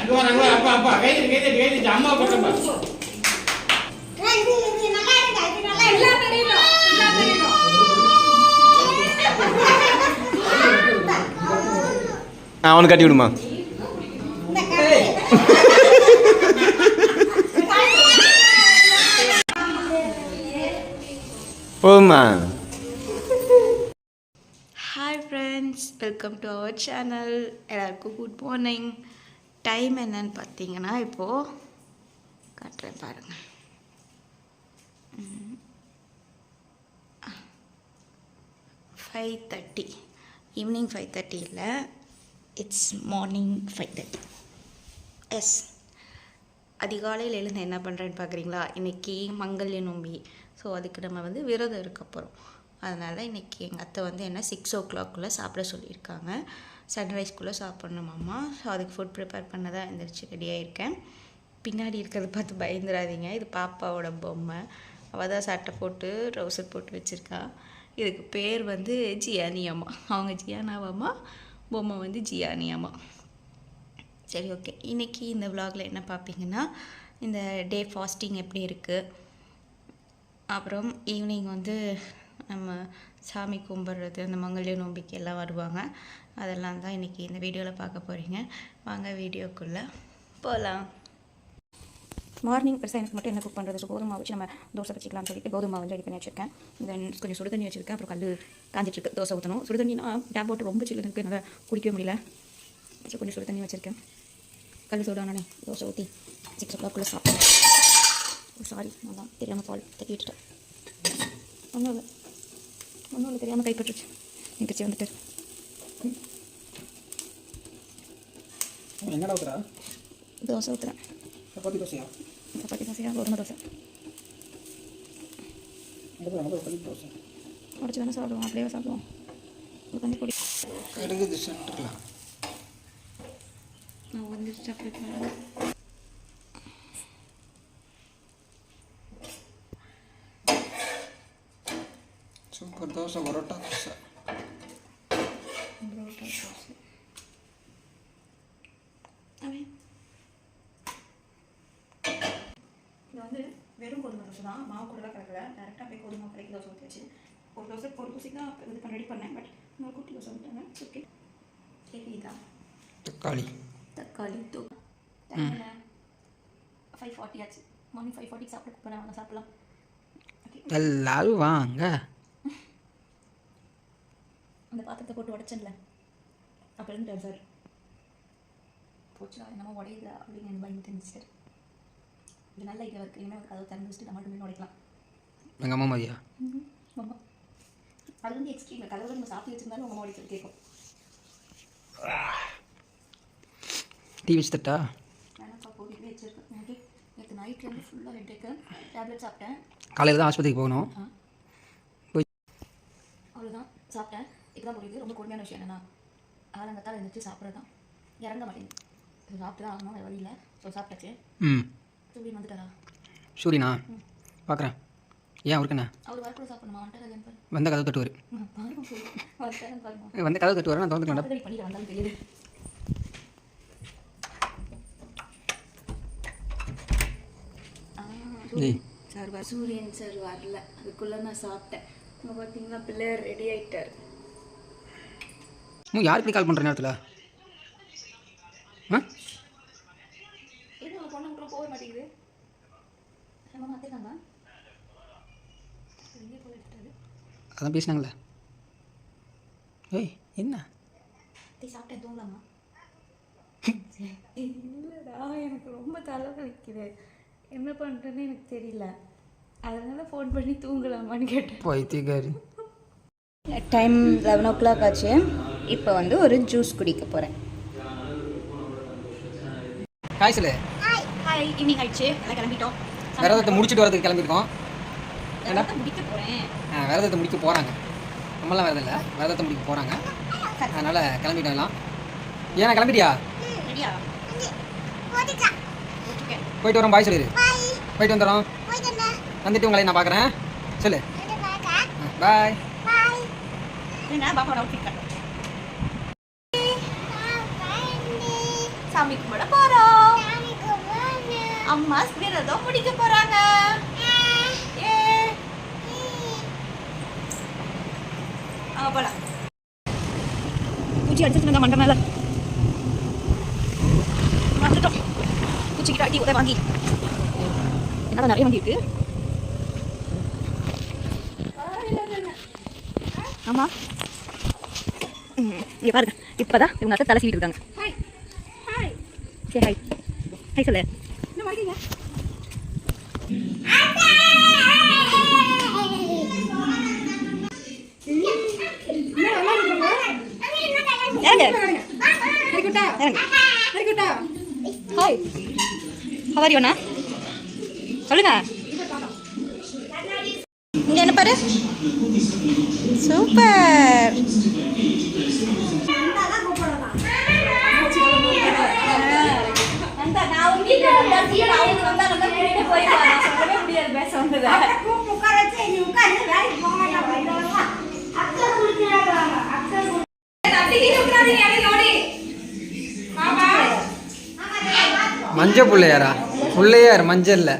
அங்க வர அங்க வர அப்பா அப்பா கை தட்டி கை தட்டி கை தட்டி அம்மா போட்டப்பா அவனுக்கு கட்டி விடுமா? போதுமா? Hi friends welcome to our channel எல்லாருக்கும் குட் மார்னிங் டைம் என்னன்னு பார்த்தீங்கன்னா இப்போது காட்டுறேன் பாருங்கள் five thirty evening five thirty இல்லை it's morning five thirty yes அதிகாலையில் எழுந்து என்ன பண்ணுறேன்னு பார்க்குறீங்களா இன்றைக்கி மங்கல்ய நோம்பி. ஸோ அதுக்கு நம்ம வந்து விரதம் இருக்க போகிறோம் அதனால் இன்றைக்கி எங்கள் அத்தை வந்து என்ன சிக்ஸ் ஓ கிளாக்குள்ளே சாப்பிட சொல்லியிருக்காங்க. சன்ரைஸ்க்குள்ளே சாப்பிட்ணுமாம்மா ஸோ அதுக்கு ஃபுட் ப்ரிப்பேர் பண்ண தான் எந்திரிச்சு ரெடியாக இருக்கேன் பின்னாடி இருக்கிறத பார்த்து பயந்துடாதீங்க. இது பாப்பாவோட பொம்மை. அவள் தான் சட்டை போட்டு ட்ரௌசர் போட்டு வச்சுருக்கா. இதுக்கு பேர் வந்து ஜியானி அம்மா. அவங்க ஜியானாவம்மா பொம்மை வந்து ஜியானி அம்மா. சரி ஓகே இன்றைக்கி இந்த விலாகில் என்ன பார்ப்பீங்கன்னா இந்த டே ஃபாஸ்டிங் எப்படி இருக்குது அப்புறம் ஈவினிங் வந்து நம்ம சாமி கும்பிட்றது அந்த மங்கல்ய நோம்பிக்கு எல்லாம் வருவாங்க. அதெல்லாம் தான் இன்றைக்கி இந்த வீடியோவில் பார்க்க போகிறீங்க வாங்க வீடியோக்குள்ளே போகலாம் மார்னிங் பெருசாக எனக்கு மட்டும் என்ன குக் பண்ணுறது கோதுமை வச்சு நம்ம தோசை வச்சுக்கலாம்னு சொல்லிட்டு கோதுமை வந்து ரெடி பண்ணி வச்சிருக்கேன். தென் கொஞ்சம் சுடு தண்ணி வச்சிருக்கேன். அப்புறம் கல் காஞ்சிட்ருக்கு தோசை ஊற்றணும் சுடு தண்ணினா டேப் போட்டு ரொம்ப சில்லு இருக்குது என்னால் குடிக்கவே முடியல. ஸோ கொஞ்சம் சுடு தண்ணி வச்சுருக்கேன். கல் சூடானே தோசை ஊற்றி சிக்ஸ் ஓ கிளாக்குள்ளே சாப்பிட்டேன் சாரி நான் தான் தெரியாமல் பால் தட்டி விட்டுட்டேன் ஒன்றும் இல்லை. ஒன்றும் இல்லை தெரியாமல் கைப்பற்றுச்சு. எங்கச்சி வந்துட்டு என்னடா ஊத்துறா? தோசை ஊற்றுறேன் சப்பாத்தி தோசையா? சப்பாத்தி தோசையா? கோதுமை தோசை. தோசை. உடச்சி வேணால் சாப்பிடுவோம் அப்படியே சாப்பிடுவோம். தண்ணி குடி நான் வந்து சாப்பிட்டு சூப்பர் தோசை பரோட்டா தோசை பரோட்டா தோசை இது வந்து வெறும் கோதுமை தோசை தான் மாவு கூடலாம் கலக்கல டேரெக்டாக போய் கோதுமை கலக்கி தோசை ஊற்றி வச்சு ஒரு தோசை ஒரு தோசை தான் இது பண்ண ரெடி பண்ணேன் பட் இன்னொரு குட்டி தோசை விட்டாங்க ஓகே கேக்குதா தக்காளி தக்காளி தூ ஃபைவ் ஃபார்ட்டி ஆச்சு மார்னிங் ஃபைவ் ஃபார்ட்டிக்கு சாப்பிட பண்ண வாங்க சாப்பிடலாம் எல்லாரும் வாங்க பாத்திரத்தை போட்டு உடச்சேன்ல அப்போ இருந்துட்டார் சார் போச்சுடா என்னமோ உடையுதா அப்படின்னு எனக்கு பயந்து மிஸ்டர் இது நல்ல ஐடியா இருக்குது இனிமேல் கதவை திறந்து வச்சுட்டு நம்ம மட்டுமே உடைக்கலாம். எங்கள் அம்மா மாதிரியா ஆமா அது வந்து எக்ஸ்ட்ரீம் கதவை நம்ம சாப்பிட்டு வச்சிருந்தாலும் உங்கள் உடைக்க கேட்கும். டீ வச்சு தட்டா வேணாப்பா போட்டுட்டு வச்சிருக்கேன். எனக்கு நேற்று நைட் வந்து ஃபுல்லாக ஹெட்டேக்கு டேப்லெட் சாப்பிட்டேன். காலையில் தான் ஆஸ்பத்திரிக்கு போகணும். அவ்வளோதான் சாப்பிட்டேன். இதுதான் புரியுது. ரொம்ப கொடுமையான விஷயம் என்னன்னா ஆலங்கத்தால் எழுந்திரிச்சு சாப்பிட்றது தான் இறங்க மாட்டேங்குது. சாப்பிட்டு தான் ஆகணும் வழி இல்லை. ஸோ சாப்பிட்டாச்சு. ம். சூரியன் வந்துட்டாரா? சூரியனா? பார்க்குறேன் ஏன் அவருக்குண்ணே அவர் வரக்கூட சாப்பிடணுமா? வந்த கதவு தட்டுவார். வந்த கதவு தட்டுவார் நான் பண்ணிட்டு வந்தாலும் தெரியுது. சார் வர சூரியன் சார் வரல. அதுக்குள்ளே நான் சாப்பிட்டேன். இப்போ பார்த்தீங்கன்னா பிள்ளையார் ரெடி ஆயிட்டார். நீ யாருக்கு கால் பண்ணுற நேரத்தில்? ஆ? அதான் பேசினாங்களே. ஏய் என்ன? சாப்பிட்டேன் தூங்கலாமா? இல்லைடா எனக்கு ரொம்ப தலை வலிக்குது. என்ன பண்ணுறேன்னு எனக்கு தெரியல. அதனால ஃபோன் பண்ணி தூங்கலாமான்னு கேட்டேன். பைத்தியக்காரி. டைம் லெவன் ஓ கிளாக் ஆச்சு. இப்போ வந்து ஒரு ஜூஸ் குடிக்க போகிறேன் காய் சொல்லு ஹாய் ஈவினிங் ஆயிடுச்சு. எல்லாம் கிளம்பிட்டோம். விரதத்தை முடிச்சுட்டு வரதுக்கு கிளம்பியிருக்கோம். ஏன்னா முடிக்க போகிறேன் ஆ, விரதத்தை முடிக்க போகிறாங்க நம்மளாம் விரதம் இல்லை. விரதத்தை முடிக்க போகிறாங்க அதனால் கிளம்பிட்டோம் எல்லாம். ஏன்னா கிளம்பிட்டியா? ரெடியா. போயிட்டு வரோம். பாய் சொல்லிடு போயிட்டு வந்துடுறோம். வந்துட்டு உங்களை நான் பார்க்குறேன். சொல்லு. பாய் என்ன பாப்பாவோட சாமி கும்பிட போறோம். அம்மா விரதம் முடிக்க போறாங்க. போலாம். பூச்சி அடிச்சிருந்தாங்க மண்டை மேல. வந்துட்டோம். பூச்சிக்கிட்ட அடி உதவி வாங்கி. என்னடா நிறைய வாங்கி இருக்கு? ஆமா. இங்க பாருங்க. இப்பதான் இவங்க அத்தை தலை சீவிட்டு இருக்காங்க. சரி ஹாய் ஹாய் சொல்லு என்ன வரீங்க இறங்கு இருக்கட்டா இறங்கு இருக்கட்டா ஹாய் ஹவாரி அண்ணா சொல்லுங்க. இங்க என்ன பாரு? சூப்பர் உட்கார வச்சு நீ உட்காந்து வேலைக்கு போக மாட்டாங்க அக்கா குடிக்கிறாங்க அக்கா மஞ்சள் பிள்ளையாரா? பிள்ளையார் மஞ்சள்ல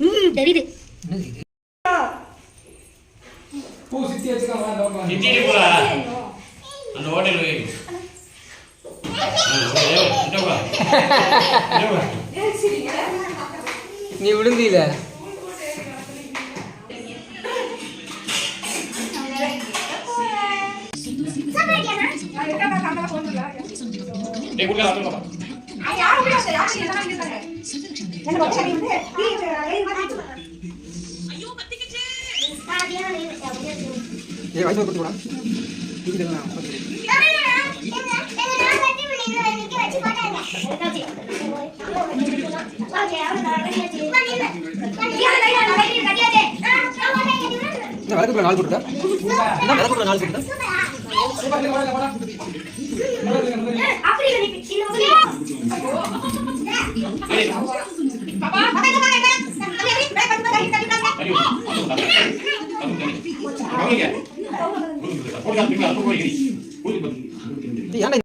ம் தெரியுது அந்த ஹோட்டல் போய் நீ விழுந்தீல ஏ வயசு கொடுத்து கூட இதுக்கெல்லாம் என்ன விளக்குக்குள்ள நாள் கொடுத்தா என்ன விளக்குக்குள்ள நாள் கொடுத்தா இது ஏன்டா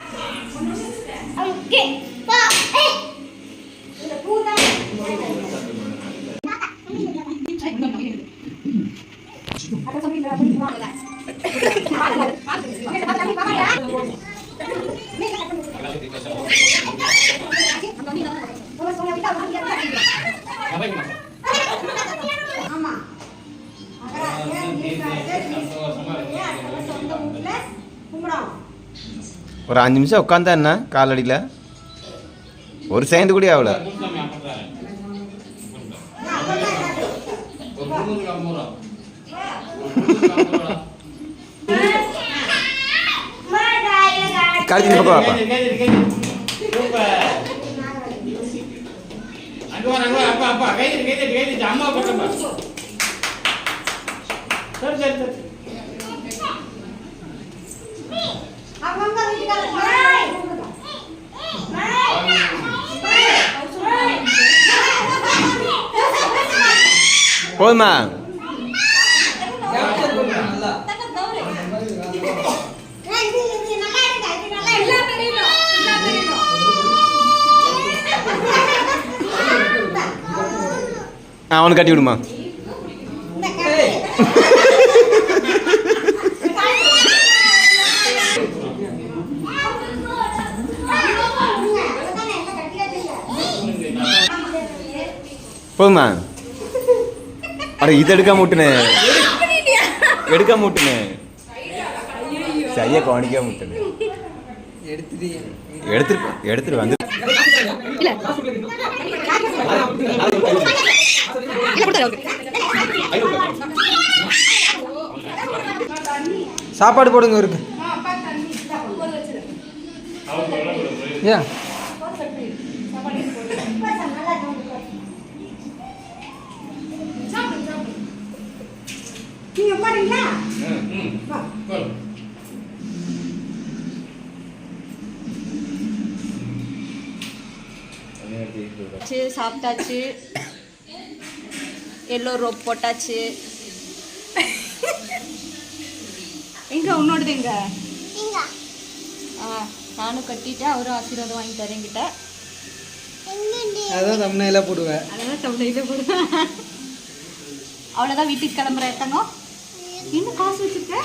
ஒரு அஞ்சு நிமிஷம் உட்காந்தா என்ன? காலடியில்? ஒரு செகண்ட் கூட ஆகல கழிச்சு இந்த பக்கம் அங்க வா, அப்பா, அப்பா, கை தட்டு, கை தட்டு, கை தட்டு, அம்மாவை பக்கம்பா. சரி, சரி, சரி. அவங்க வீட்டுக்காரங்க போதுமா எல்லாம் தெரியணும் எல்லாம் தெரியணும் ஆ அவனுக்கு கட்டி விடுமா? போதுமா? அட இது எடுக்காம விட்டுனே. எடுக்காம விட்டுனே. சரியா கவனிக்காம விட்டுனே. எடுத்துட்டு எடுத்துட்டு வந்து. சாப்பாடு போடுங்க இருக்கு ஏன்? நீங்க சாப்பிட்டாச்சு. எல்லோ ரோப் போட்டாச்சு. எங்க? உன்னோடது எங்க? இங்க. ஆ நானும் கட்டிட்டேன். அவரும் ஆசீர்வாதம் வாங்கி தரேன் கிட்ட எங்கடி அதான் தமிழ்ல போடுவேன். அதான் தமிழில் போடுவேன். அவ்வளோதான் வீட்டுக்கு கிளம்புற எத்தங்க இன்னும் காசு வச்சிருக்க?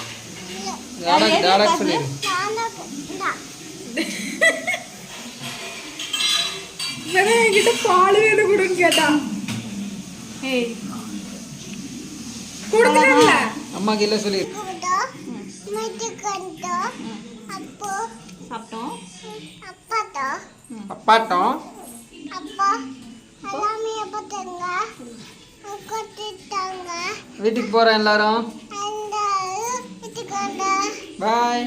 என்கிட்ட பால் வேணும் கொடுன்னு கேட்டான். ஏய் கொடுக்கல அம்மாக்கு இல்லை அப்போ சாப்பிட்டோம். அப்பாட்டோ? அப்பாட்டம் அப்பா எல்லாமே கொட்டிட்டாங்க வீட்டுக்கு போகிறேன் எல்லாரும். பாய்